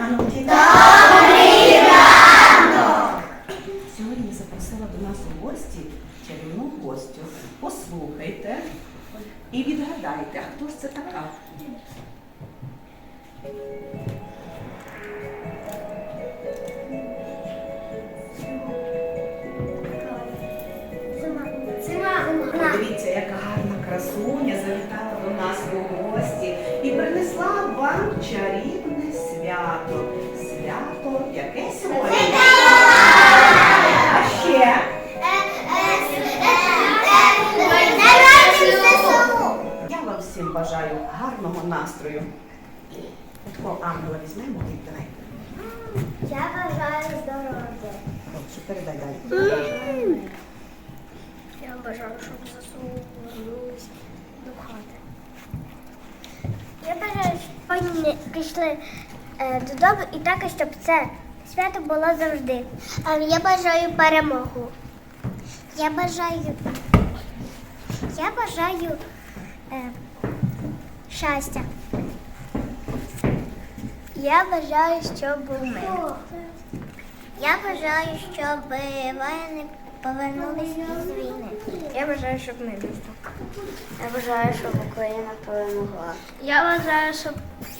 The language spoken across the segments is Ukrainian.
ранок! Сьогодні запросила до нас у гості чарівну гостю. Послухайте і відгадайте, а хто ж це така? Подивіться, яка гарна красуня завітала до нас у гості і принесла вам чарівне свято. Свято яке сьогодні? А ще я вам всім бажаю гарного настрою. Такого ангела візьмемо і давай. Я бажаю здоров'я. Добре, передай далі. Я бажаю, щоб ЗСУ повернулися до хати. Я бажаю, щоб вони пішли додому і також, щоб це свято було завжди. Я бажаю перемогу. Я бажаю. Я бажаю е, щастя. Я бажаю, щоб був мир. Я бажаю, щоб воїни повернулися з війни. Я бажаю, щоб мир настав. Я бажаю, щоб Україна перемогла. Я бажаю, щоб е,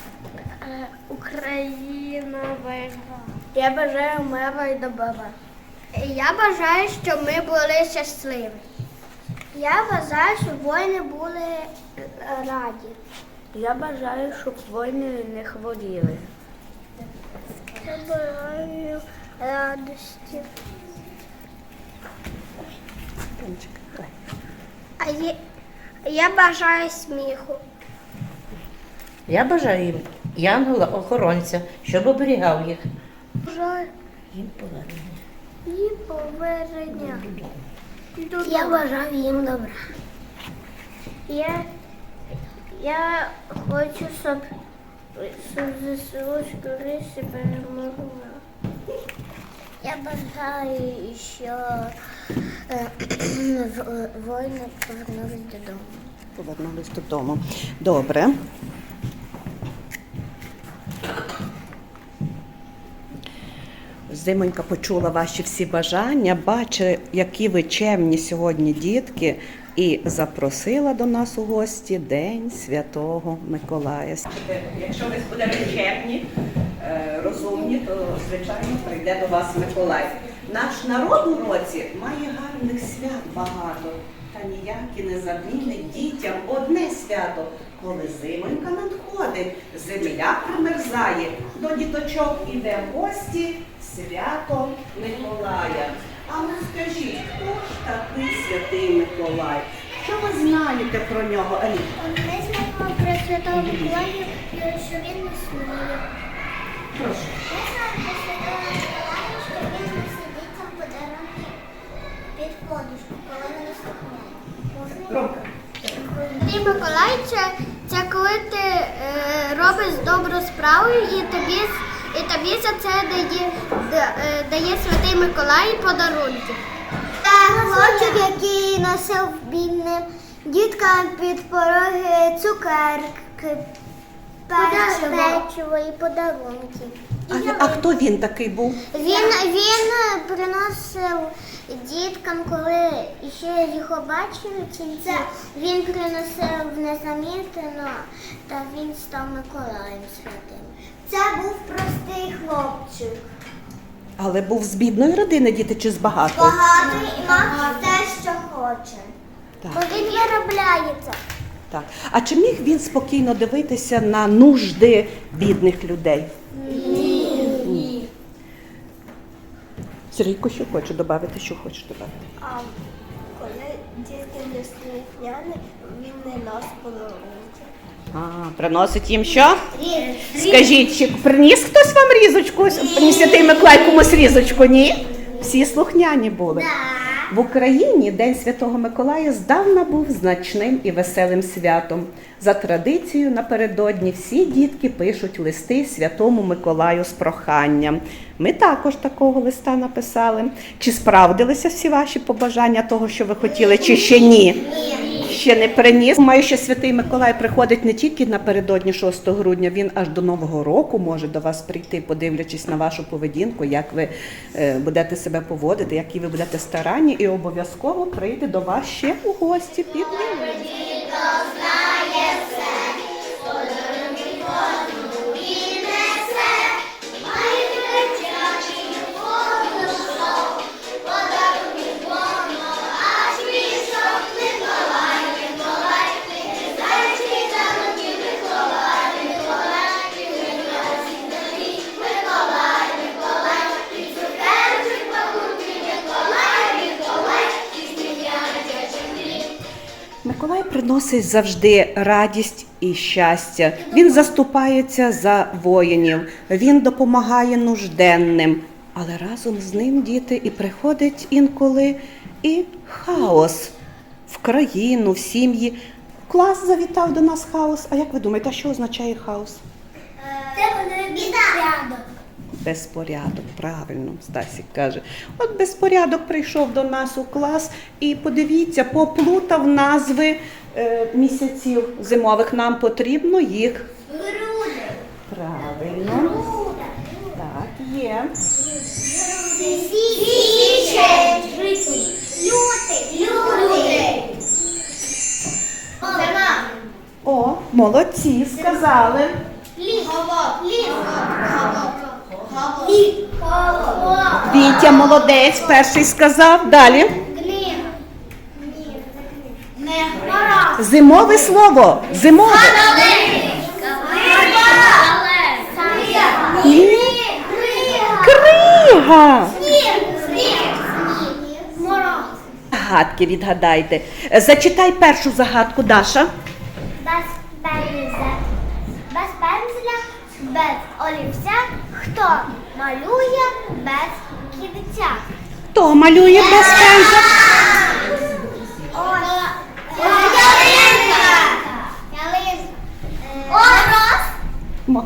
Україна виграла. Я бажаю мира і добра. Я бажаю, щоб ми були щасливі. Я бажаю, щоб воїни були е, раді. Я бажаю, щоб воїни не хворіли. Я бажаю радості. А я, я бажаю сміху. Я бажаю їм янгола-охоронця, щоб оберігав їх. Бажаю Їм повернення. їм повернення. Я бажаю їм добра. Я, я хочу, щоб, щоб ЗСУ скоріше перемогла. Я бажаю, що е, воїни повернулись додому. Повернулись додому. Добре. Зимонька почула ваші всі бажання, бачить, які ви чемні сьогодні дітки, і запросила до нас у гості День Святого Миколая. Якщо ви будете чемні, е, розумні, то звичайно прийде до вас Миколай. Наш народ у році має гарних свят багато, та ніякі не замінить дітям одне свято. Коли зимонька надходить, земля примерзає, до діточок іде в гості свято Миколая. А ну скажіть, хто ж такий святий Миколай? Що ви знаєте про нього, Аліна? Ми знаємо про Святого Миколая, що він не існує. Прошу. Ми знаємо про Святого Миколая, що він носить дітям подарунки під подушку, коли слухняють. Ромка. Святий Миколай це, це коли ти е, робиш добру справу і тобі, і тобі за це дає, да- дає Святий Миколай подарунки. Це хлопчик, який носив бідним діткам під пороги цукерки, печиво і подарунки. А, а хто він такий був? Він, він приносив діткам, коли ще його бачили в кінці, він приносив незамітно, та він став Миколаєм святим. Це був простий хлопчик. Але був з бідної родини діти чи з багатої? Багатий і мав те, що хоче. Так. Бо він виробляється. Так. А чи міг він спокійно дивитися на нужди бідних людей? Ні. Сергійко, що хоче додати? Що хочеш додати? А коли діти не слухняні, він не нас подарунки. А, приносить їм що? Скажіть, чи приніс хтось вам різочку? Святий Миколай комусь різочку? Ні? Всі слухняні були. В Україні День Святого Миколая здавна був значним і веселим святом. За традицією, напередодні всі дітки пишуть листи Святому Миколаю з проханням. Ми також такого листа написали. Чи справдилися всі ваші побажання того, що ви хотіли, чи ще ні? Ще не приніс. Маю що святий Миколай приходить не тільки напередодні 6 грудня, він аж до Нового року може до вас прийти, подивлячись на вашу поведінку, як ви е, будете себе поводити, які ви будете старанні, і обов'язково прийде до вас ще у гості під приносить завжди радість і щастя. Він заступається за воїнів, він допомагає нужденним. Але разом з ним діти і приходить інколи і хаос в країну, в сім'ї. Клас завітав до нас хаос. А як ви думаєте, що означає хаос? Це буде біда. Безпорядок, правильно, Стасік каже. От безпорядок прийшов до нас у клас і подивіться, поплутав назви місяців зимових. Нам потрібно їх. Груди. Правильно. Так, є. Січень. Лютий. Лютий. О, молодці, сказали. Вітя молодець, перший сказав. Далі. Зимове слово. Зимове. Крига. Мороз. Загадки відгадайте. Зачитай першу загадку, Даша. Без пензля, без пензля, без олівця, хто малює без кінця? Хто малює без пензля?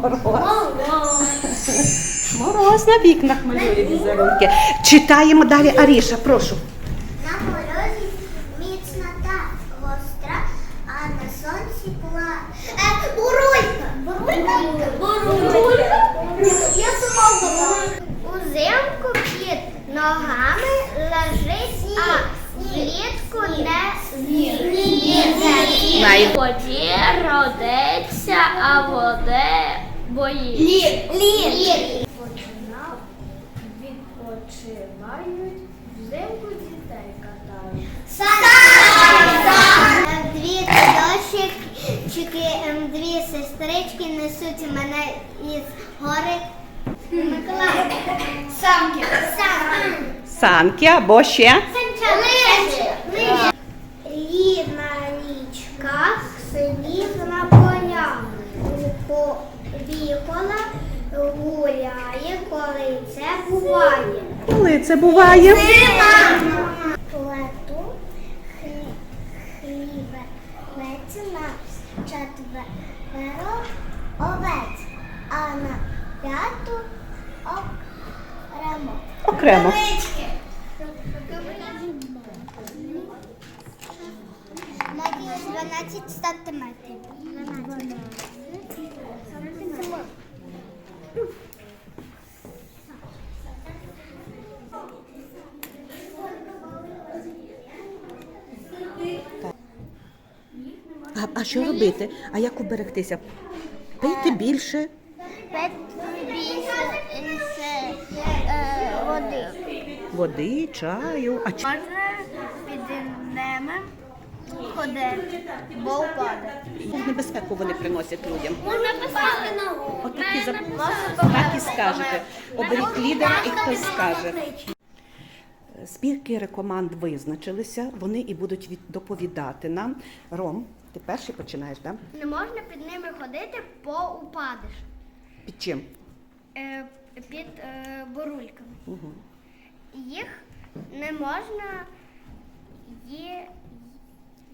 Мороз! Мороз. Мороз на вікнах малює візерунки. Читаємо далі Аріша, прошу. На морозі міцна та гостра, а на сонці була. Е, бурулька! Бурулька? Бурулька. Я сама була. Узимку під ногами лежить, а влітку не. Най- Воді родиться, а воде боїться. Лід. Лід. Відпочивають, взимку дітей катають. Дві дощечки, ем, дві сестрички несуть мене із гори. Миколай. Самки. Самки. Санки або ще. Рідна гуляє, коли це буває. Коли це буває? Плету хлібець на четверо овець, а на п'яту окремо. Окремо. Надіюсь, 12 сантиметрів. А, а що робити? А як уберегтися? Пийте більше. П'ять більше е, води. Води, чаю. А чи... Можна під ними ходити, бо впаде. небезпеку вони приносять людям? Можна писати ногу. От так і, так і скажете. Оберіть лідера і хтось скаже. Збірки рекоманд визначилися, вони і будуть від- доповідати нам. Ром, ти перший починаєш, так? Не можна під ними ходити, бо упадеш. Під чим? Е, під е, бурульками. Угу. Їх не можна є,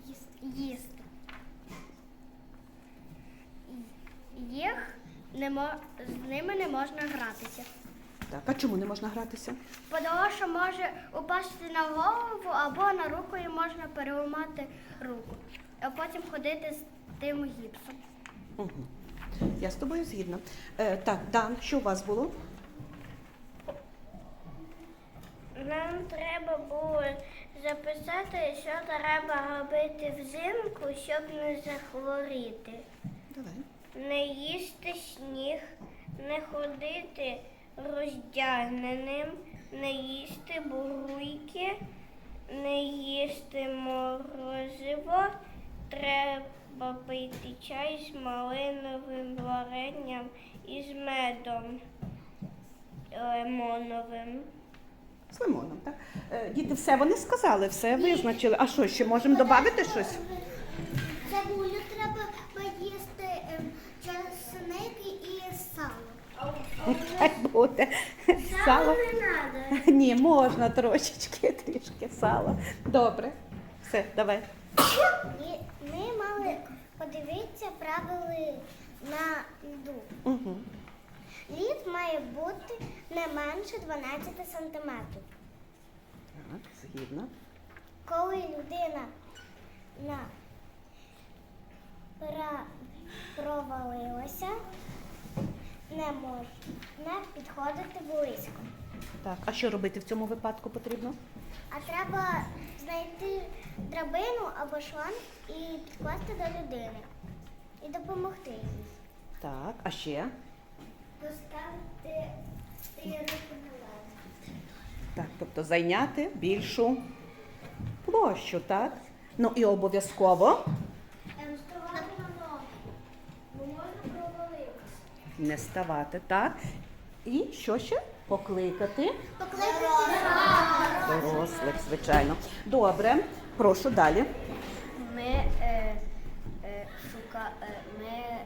їс- їсти. Їх не мо, з ними не можна гратися. Так, а чому не можна гратися? Тому що може упасти на голову або на руку і можна переламати руку. А потім ходити з тим гіпсом. Угу. Я з тобою згідна. Е, так, Дан, що у вас було? Нам треба було записати, що треба робити взимку, щоб не захворіти. Давай. Не їсти сніг, не ходити роздягненим, не їсти буруйки, не їсти морозиво. Треба пити чай з малиновим варенням і з медом лимоновим. З лимоном, так? Е, діти, все вони сказали, все визначили. А що, ще можемо додати щось? Цибулю треба поїсти ем, часники і сало. Хай буде. Сало. не треба. Ні, можна трошечки, трішки сала. Добре. Все, давай. Ми мали подивитися правила на льду. Угу. Лід має бути не менше 12 сантиметрів. Так, згідно. Коли людина на пра- провалилася, не можна підходити близько. Так, а що робити в цьому випадку потрібно? А треба знайти драбину або шланг і підкласти до людини і допомогти їй. Так, а ще? Поставити руку на лаву. Так, тобто зайняти більшу площу, так? Ну і обов'язково Ем, Ставати на ногу, бо можна провалитися. не ставати, так? І що ще? Покликати Покликати дорослих, звичайно. Добре, прошу далі. Ми, е, е, шука, е, ми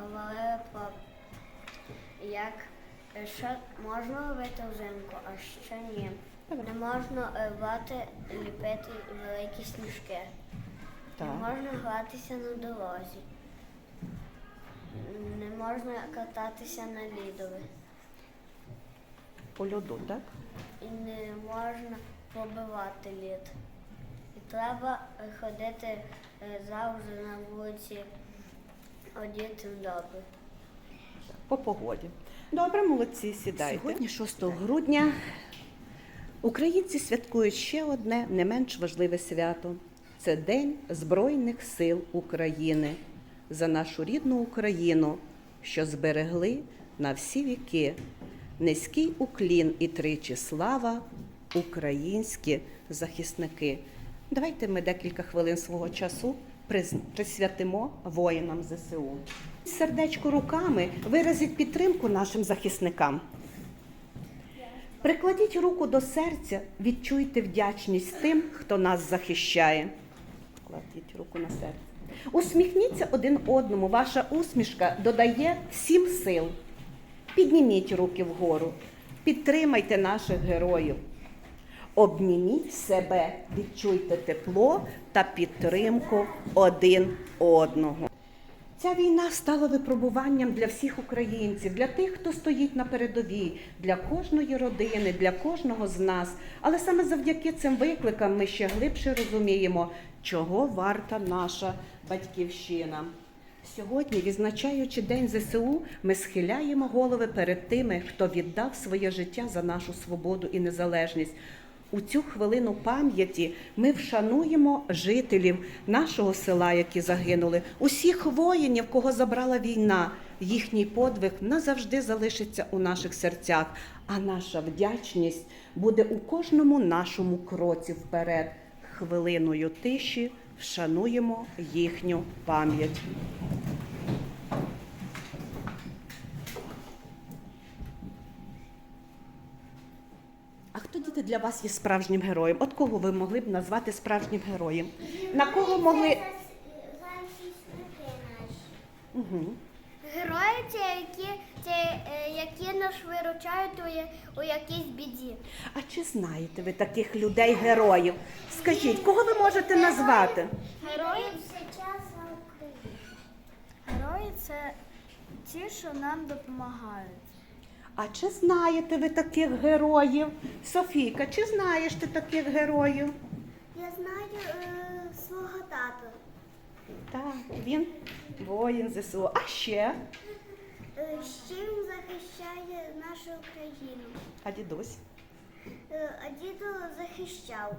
говорили про як е, що можна робити взимку, а що ні. Не можна е, брати, ліпити великі сніжки. Так. Не можна гратися на дорозі. Не можна кататися на лідові. По льоду, так? І не можна побивати лід. І треба ходити е, завжди на вулиці одітим добре. По погоді. Добре, молодці, сідайте. Сьогодні, 6 грудня, українці святкують ще одне не менш важливе свято. Це День Збройних сил України за нашу рідну Україну, що зберегли на всі віки. Низький уклін і тричі слава українські захисники. Давайте ми декілька хвилин свого часу присвятимо воїнам ЗСУ. Сердечко руками виразіть підтримку нашим захисникам. Прикладіть руку до серця, відчуйте вдячність тим, хто нас захищає. Кладіть руку на серце. Усміхніться один одному. Ваша усмішка додає всім сил. Підніміть руки вгору, підтримайте наших героїв. Обніміть себе, відчуйте тепло та підтримку один одного. Ця війна стала випробуванням для всіх українців, для тих, хто стоїть на передовій, для кожної родини, для кожного з нас. Але саме завдяки цим викликам ми ще глибше розуміємо, чого варта наша батьківщина. Сьогодні, відзначаючи День ЗСУ, ми схиляємо голови перед тими, хто віддав своє життя за нашу свободу і незалежність. У цю хвилину пам'яті ми вшануємо жителів нашого села, які загинули, усіх воїнів, кого забрала війна. Їхній подвиг назавжди залишиться у наших серцях, а наша вдячність буде у кожному нашому кроці вперед. Хвилиною тиші вшануємо їхню пам'ять. А хто діти для вас є справжнім героєм? От кого ви могли б назвати справжнім героєм? На кого могли. Угу. Герої це які, це, е, які нас виручають у, якійсь біді. А чи знаєте ви таких людей героїв? Скажіть, кого ви можете назвати? Герої все час за Україну. Герої це ті, що нам допомагають. А чи знаєте ви таких героїв? Софійка, чи знаєш ти таких героїв? Я знаю е, свого тату. Так, він воїн ЗСУ. А ще? Е, Ще захищає нашу країну. А дідусь? Е, А діду захищав.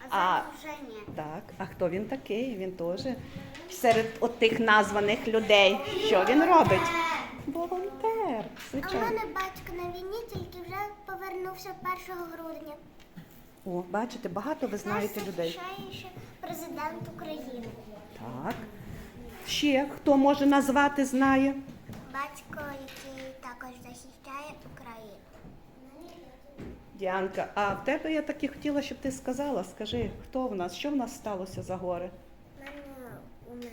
А А- зараз вже ні. Так, а хто він такий? Він теж серед отих названих людей. Що він робить? Волонтер, А в мене батько на війні тільки вже повернувся 1 грудня. О, бачите, багато ви знаєте Нас людей. захищає ще президент України. Так. Ще хто може назвати, знає? Батько, який також захищає Україну. Діанка, а в тебе я таки хотіла, щоб ти сказала. Скажи, хто в нас, що в нас сталося за гори? У мене умер.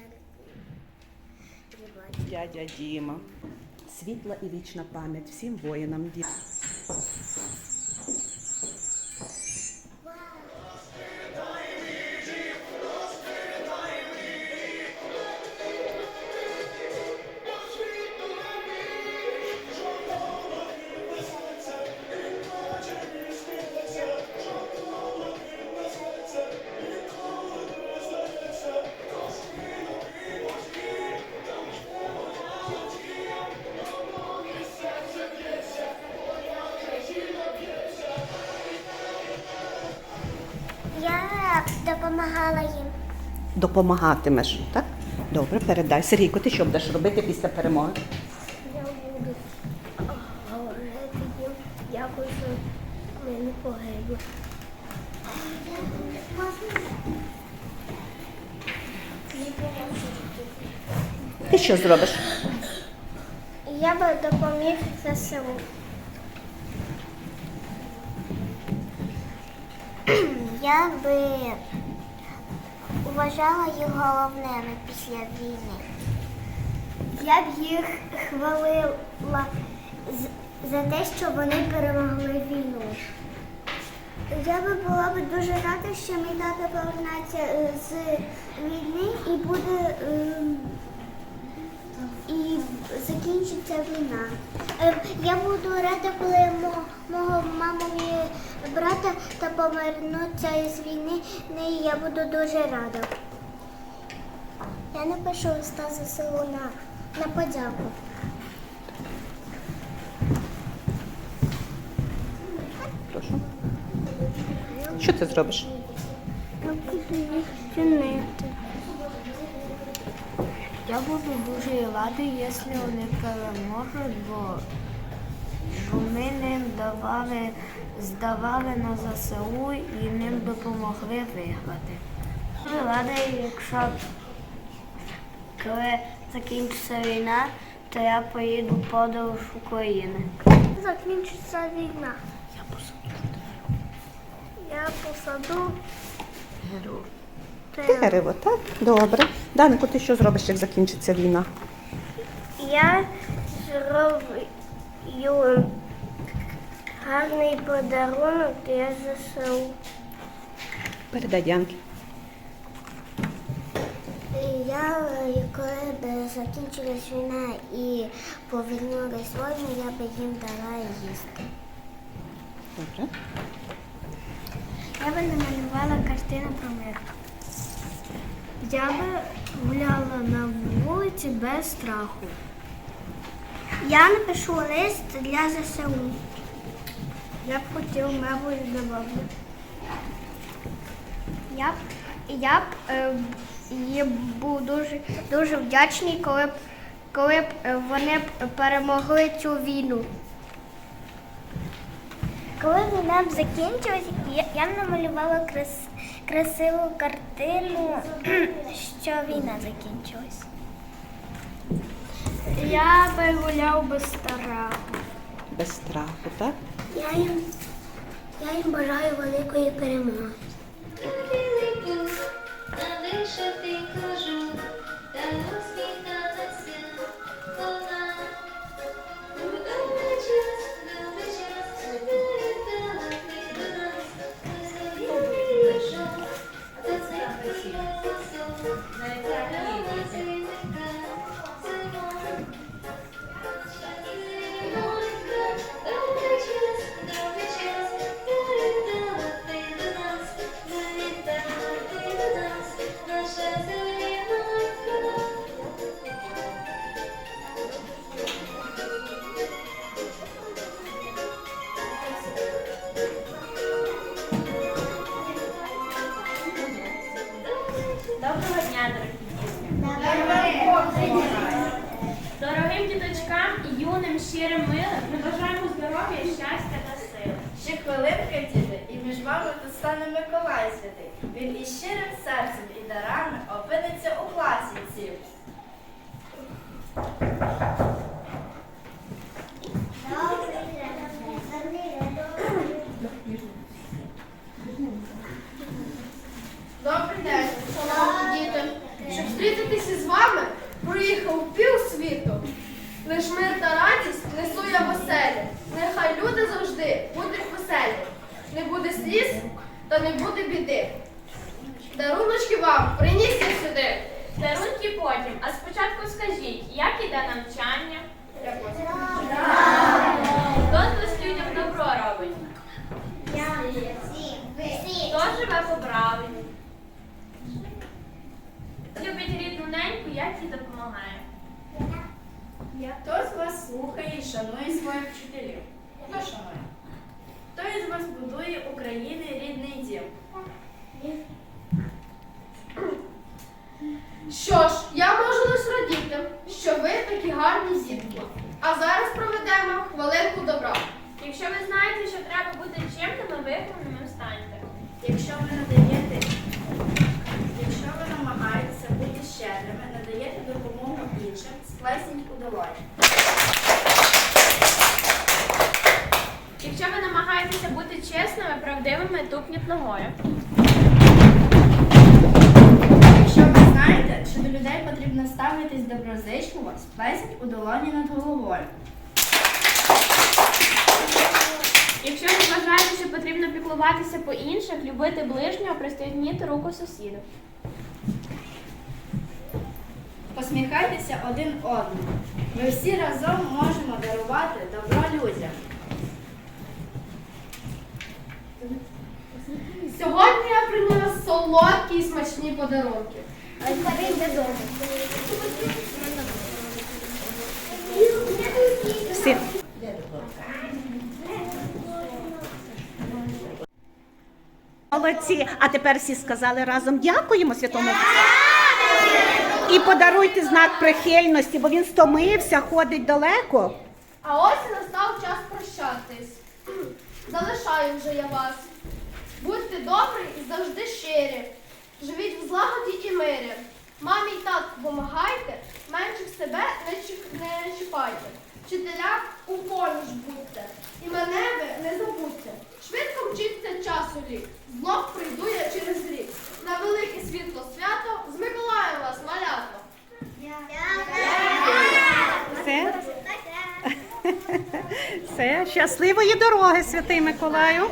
Дядя Діма. Світла і вічна пам'ять всім воїнам. Допомагала їм. Допомагатимеш, так? Добре, передай. Сергійко, ти що будеш робити після перемоги? Я буду говорити їм, дякую, що ми не погибли. Ти що зробиш? Я би допоміг ЗСУ. Я би вважала їх головними після війни. Я б їх хвалила за те, що вони перемогли війну. Я би була б дуже рада, що мій тато повернеться е, з війни і буде. ем, і закінчиться війна. Е, Я буду рада, коли мого мамові брата та повернуться з війни, і я буду дуже рада. Я напишу листа ЗСУ на, на подяку. Прошу. Що ти зробиш? Я буду їх чинити. Я буду дуже радий, якщо вони переможуть, бо, бо ми ним давали, здавали на ЗСУ і ним допомогли виграти. Дуже радий, якщо коли закінчиться війна, то я поїду в подорож в Україну. Закінчиться війна. Я посаду. Я посаду. Дерево, так? Добре. Данику, ти що зробиш, як закінчиться війна? Я зроблю гарний подарунок для ЗСУ. Передай Діанки. Я, коли б закінчилась війна і повернулись воїни, я би їм дала їсти. Добре. Я би намалювала картину про мир. Я би гуляла на вулиці без страху. Я напишу лист для ЗСУ. Я б хотів мебель для бабі. Я б, я б е, їм був дуже, дуже вдячний, коли б, коли б е, вони перемогли цю війну. Коли війна б закінчилась, я, я б намалювала крас, красиву картину, що війна закінчилась. Я би гуляв без страху. Без страху, так? Я їм, я їм бажаю великої перемоги. should be Лиш мир та радість несу я в оселі. Нехай люди завжди будуть веселі. Не буде сліз, та не буде біди. Даруночки вам приніс я сюди. Дарунки потім, а спочатку скажіть, як іде навчання? Хто з вас людям добро робить? Хто живе по правилі? Любить рідну неньку, як їй допомагає? Хто з вас слухає і шанує своїх вчителів? Хто шанує? Хто із вас будує України рідний дім? Що ж, я можу лише радіти, що ви такі гарні зітки. А зараз проведемо хвилинку добра. Якщо ви знаєте, що треба бути чемними, вихованими станьте. Якщо ви надаєте, якщо ви намагаєтеся бути щедрими, надаєте допомогу іншим, сплесніть у долоні. Якщо ви намагаєтеся бути чесними, правдивими, тупніть ногою. Якщо ви знаєте, що до людей потрібно ставитись доброзичливо, сплесніть у долоні над головою. Якщо ви вважаєте, що потрібно піклуватися по інших, любити ближнього, пристегніти руку сусіду. Посміхайтеся один одному. Ми всі разом можемо дарувати добро людям. Сьогодні я приніс солодкі і смачні подарунки. Всі. Молодці. А тепер всі сказали разом дякуємо святому. І подаруйте знак прихильності, бо він стомився, ходить далеко. А ось настав час прощатись. Залишаю вже я вас. Будьте добрі і завжди щирі. Живіть в злагоді і мирі. Мамі й татку помагайте, менших себе не, чіпайте. Вчителя у поміж будьте. І мене ви не забудьте. Швидко мчиться часу рік. Знов прийду я через рік. На велике світло свято з Миколаєм вас, малято. Все. Все. Щасливої дороги, святий Миколаю.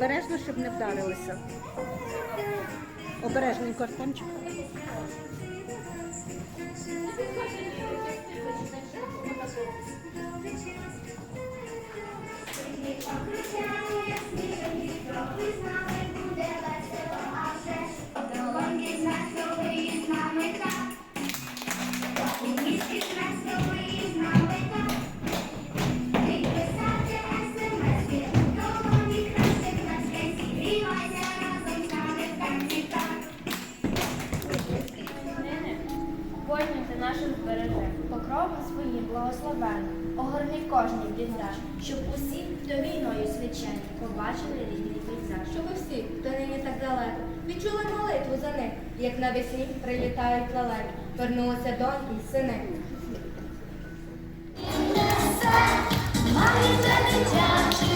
Обережно, щоб не вдарилися. Обережненько, Артемчик. Thank сніжок, пейзаж, щоб усі, хто війною свячені, побачили рідний пейзаж. Щоб усі, хто нині так далеко, відчули молитву за них, як навесні прилітають лалеки, вернулися доньки й сини. Мамі за дитячі,